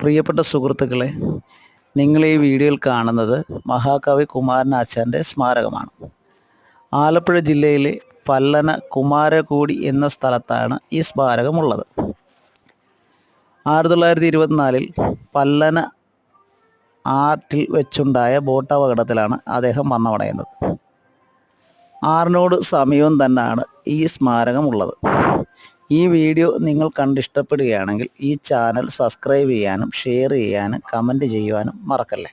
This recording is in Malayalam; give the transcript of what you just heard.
പ്രിയപ്പെട്ട സുഹൃത്തുക്കളെ നിങ്ങൾ ഈ വീഡിയോയിൽ കാണുന്നത് മഹാകവി കുമാരനാശാന്റെ സ്മാരകമാണ്. ആലപ്പുഴ ജില്ലയിലെ പല്ലന കുമാരകൂടി എന്ന സ്ഥലത്താണ് ഈ സ്മാരകമുള്ളത്. ആയിരത്തി തൊള്ളായിരത്തി ഇരുപത്തിനാലിൽ പല്ലന ആറ്റിൽ വെച്ചുണ്ടായ ബോട്ട് അപകടത്തിലാണ് അദ്ദേഹം മരണമടയുന്നത്. ആറിനോട് സമീപം തന്നെയാണ് ഈ സ്മാരകം ഉള്ളത് ഈ വീഡിയോ നിങ്ങൾ കണ്ടിഷ്ടപ്പെടുകയാണെങ്കിൽ ഈ ചാനൽ സബ്സ്ക്രൈബ് ചെയ്യാനും ഷെയർ ചെയ്യാനും കമന്റ് ചെയ്യുവാനും മറക്കല്ലേ?